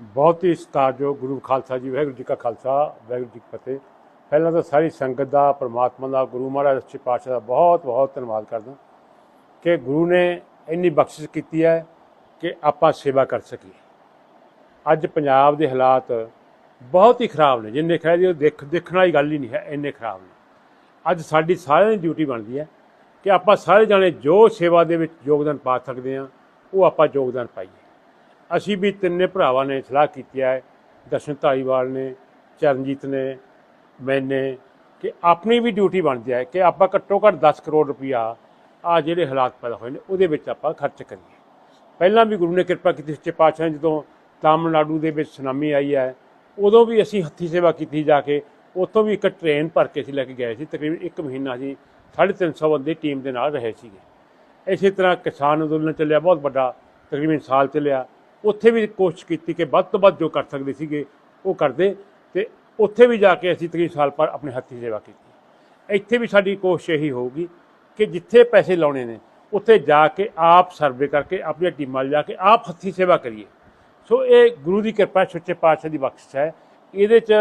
ਬਹੁਤ ਹੀ ਸਤਿਕਾਰਯੋਗ ਗੁਰੂ ਖਾਲਸਾ ਜੀ, ਵਾਹਿਗੁਰੂ ਜੀ ਕਾ ਖਾਲਸਾ, ਵਾਹਿਗੁਰੂ ਜੀ ਕੀ ਫਤਿਹ। ਪਹਿਲਾਂ ਤਾਂ ਸਾਰੀ ਸੰਗਤ ਦਾ, ਪਰਮਾਤਮਾ ਦਾ, ਗੁਰੂ ਮਹਾਰਾਜ ਸੱਚੇ ਪਾਤਸ਼ਾਹ ਦਾ ਬਹੁਤ ਬਹੁਤ ਧੰਨਵਾਦ ਕਰਦਾ ਕਿ ਗੁਰੂ ਨੇ ਇੰਨੀ ਬਖਸ਼ਿਸ਼ ਕੀਤੀ ਹੈ ਕਿ ਆਪਾਂ ਸੇਵਾ ਕਰ ਸਕੀਏ। ਅੱਜ ਪੰਜਾਬ ਦੇ ਹਾਲਾਤ ਬਹੁਤ ਹੀ ਖਰਾਬ ਨੇ, ਜਿੰਨੇ ਖਰਾਬ ਜੀ ਦੇਖ, ਦੇਖਣ ਵਾਲੀ ਗੱਲ ਹੀ ਨਹੀਂ ਹੈ, ਇੰਨੇ ਖਰਾਬ ਨੇ। ਅੱਜ ਸਾਡੀ ਸਾਰਿਆਂ ਦੀ ਡਿਊਟੀ ਬਣਦੀ ਹੈ ਕਿ ਆਪਾਂ ਸਾਰੇ ਜਾਣੇ ਜੋ ਸੇਵਾ ਦੇ ਵਿੱਚ ਯੋਗਦਾਨ ਪਾ ਸਕਦੇ ਹਾਂ, ਉਹ ਆਪਾਂ ਯੋਗਦਾਨ ਪਾਈਏ। ਅਸੀਂ ਵੀ ਤਿੰਨੇ ਭਰਾਵਾਂ ਨੇ ਸਲਾਹ ਕੀਤੀ ਹੈ, ਦਰਸ਼ਨ ਧਾਰੀਵਾਲ ਨੇ, ਚਰਨਜੀਤ ਨੇ ਮੈਨੇ ਕਿ ਆਪਣੀ ਵੀ ਡਿਊਟੀ ਬਣਦੀ ਹੈ ਕਿ ਆਪਾਂ ਘੱਟੋ ਘੱਟ 10 ਕਰੋੜ ਰੁਪਇਆ ਆ ਜਿਹੜੇ ਹਾਲਾਤ ਪੈਦਾ ਹੋਏ ਨੇ, ਉਹਦੇ ਵਿੱਚ ਆਪਾਂ ਖਰਚ ਕਰੀਏ। ਪਹਿਲਾਂ ਵੀ ਗੁਰੂ ਨੇ ਕਿਰਪਾ ਕੀਤੀ ਸੱਚੇ ਪਾਤਸ਼ਾਹ ਜਦੋਂ ਤਾਮਿਲਨਾਡੂ ਦੇ ਵਿੱਚ ਸੁਨਾਮੀ ਆਈ ਹੈ, ਉਦੋਂ ਵੀ ਅਸੀਂ ਹੱਥੀ ਸੇਵਾ ਕੀਤੀ ਜਾ ਕੇ, ਉੱਥੋਂ ਵੀ ਇੱਕ ਟ੍ਰੇਨ ਭਰ ਕੇ ਅਸੀਂ ਲੈ ਕੇ ਗਏ ਸੀ, ਤਕਰੀਬਨ ਇੱਕ ਮਹੀਨਾ ਅਸੀਂ 350 ਬੰਦੇ ਟੀਮ ਦੇ ਨਾਲ ਰਹੇ ਸੀਗੇ। ਇਸੇ ਤਰ੍ਹਾਂ ਕਿਸਾਨ ਅੰਦੋਲਨ ਚੱਲਿਆ, ਬਹੁਤ ਵੱਡਾ, ਤਕਰੀਬਨ ਸਾਲ ਚੱਲਿਆ। ਉੱਥੇ ਵੀ ਕੋਸ਼ਿਸ਼ ਕੀਤੀ ਕਿ ਵੱਧ ਤੋਂ ਵੱਧ ਜੋ ਕਰ ਸਕਦੇ ਸੀਗੇ, ਉਹ ਕਰਦੇ ਤੇ ਉੱਥੇ ਵੀ ਜਾ ਕੇ ਅਸੀਂ ਤਕਰੀਬਨ ਸਾਲ ਪਰ ਆਪਣੇ ਹੱਥੀ ਸੇਵਾ ਕੀਤੀ। ਇੱਥੇ ਵੀ ਸਾਡੀ ਕੋਸ਼ਿਸ਼ ਇਹੀ ਹੋਊਗੀ ਕਿ ਜਿੱਥੇ ਪੈਸੇ ਲਾਉਣੇ ਨੇ, ਉੱਥੇ ਜਾ ਕੇ ਆਪ ਸਰਵੇ ਕਰਕੇ ਆਪਣੀਆਂ ਟੀਮਾਂ ਲਿਜਾ ਕੇ ਆਪ ਹੱਥੀ ਸੇਵਾ ਕਰੀਏ। ਸੋ ਇਹ ਗੁਰੂ ਦੀ ਕਿਰਪਾ, ਸੱਚੇ ਪਾਤਸ਼ਾਹ ਦੀ ਬਖਸ਼ਿਸ਼ ਹੈ। ਇਹਦੇ 'ਚ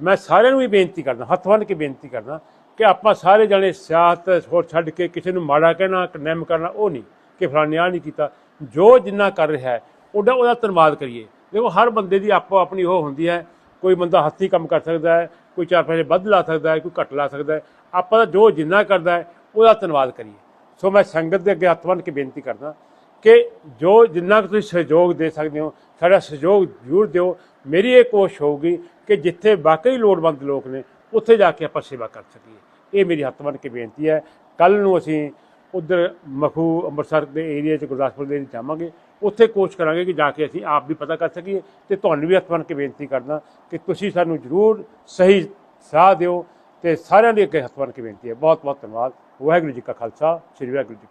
ਮੈਂ ਸਾਰਿਆਂ ਨੂੰ ਵੀ ਬੇਨਤੀ ਕਰਦਾ, ਹੱਥ ਬੰਨ੍ਹ ਕੇ ਬੇਨਤੀ ਕਰਦਾ ਕਿ ਆਪਾਂ ਸਾਰੇ ਜਣੇ ਸਿਆਸਤ ਹੋਰ ਛੱਡ ਕੇ ਕਿਸੇ ਨੂੰ ਮਾੜਾ ਕਹਿਣਾ ਕੰਡੈਮ ਕਰਨਾ, ਉਹ ਨਹੀਂ, ਕਿ ਫਲਾਣੇ ਆ ਨਹੀਂ ਕੀਤਾ। ਜੋ ਜਿੰਨਾ ਕਰ ਰਿਹਾ ਹੈ ਉਹਦਾ ਉਹਦਾ ਧੰਨਵਾਦ ਕਰੀਏ। ਦੇਖੋ, ਹਰ ਬੰਦੇ ਦੀ ਆਪੋ ਆਪਣੀ ਉਹ ਹੁੰਦੀ ਹੈ। ਕੋਈ ਬੰਦਾ ਹੱਥੀਂ ਕੰਮ ਕਰ ਸਕਦਾ ਹੈ, ਕੋਈ ਚਾਰ ਪੈਸੇ ਵੱਧ ਲਾ ਸਕਦਾ ਹੈ, ਕੋਈ ਘੱਟ ਲਾ ਸਕਦਾ ਹੈ। ਆਪਾਂ ਦਾ ਜੋ ਜਿੰਨਾ ਕਰਦਾ ਹੈ, ਉਹਦਾ ਧੰਨਵਾਦ ਕਰੀਏ। ਸੋ ਮੈਂ ਸੰਗਤ ਦੇ ਅੱਗੇ ਹੱਥ ਬੰਨ੍ਹ ਕੇ ਬੇਨਤੀ ਕਰਦਾ ਕਿ ਜੋ ਜਿੰਨਾ ਕੁ ਤੁਸੀਂ ਸਹਿਯੋਗ ਦੇ ਸਕਦੇ ਹੋ, ਸਾਡਾ ਸਹਿਯੋਗ ਜ਼ਰੂਰ ਦਿਓ। ਮੇਰੀ ਇਹ ਕੋਸ਼ਿਸ਼ ਹੋਊਗੀ ਕਿ ਜਿੱਥੇ ਵਾਕਈ ਲੋੜਵੰਦ ਲੋਕ ਨੇ, ਉੱਥੇ ਜਾ ਕੇ ਆਪਾਂ ਸੇਵਾ ਕਰ ਸਕੀਏ। ਇਹ ਮੇਰੀ ਹੱਥ ਬੰਨ੍ਹ ਕੇ ਬੇਨਤੀ ਹੈ। ਕੱਲ ਨੂੰ ਅਸੀਂ ਉਧਰ ਮਖੂ ਅੰਮ੍ਰਿਤਸਰ ਦੇ ਏਰੀਆ 'ਚ, ਗੁਰਦਾਸਪੁਰ ਦੇ ਏਰੀਆ 'ਚ ਜਾਵਾਂਗੇ। ਉੱਥੇ ਕੋਸ਼ਿਸ਼ ਕਰਾਂਗੇ ਕਿ ਜਾ ਕੇ ਅਸੀਂ ਆਪ ਵੀ ਪਤਾ ਕਰ ਸਕੀਏ ਤੇ ਤੁਹਾਨੂੰ ਵੀ ਹੱਥ ਬਣ ਕੇ ਬੇਨਤੀ ਕਰਦਾ ਕਿ ਤੁਸੀਂ ਸਾਨੂੰ ਜ਼ਰੂਰ ਸਹੀ ਸਾਹ ਦਿਓ ਤੇ ਸਾਰਿਆਂ ਦੇ ਅੱਗੇ ਹੱਥ ਬਣ ਕੇ ਬੇਨਤੀ ਹੈ। ਬਹੁਤ ਬਹੁਤ ਧੰਨਵਾਦ। ਵਾਹਿਗੁਰੂ ਜੀ ਕਾ ਖਾਲਸਾ, ਸ੍ਰੀ ਵਾਹਿਗੁਰੂ ਜੀ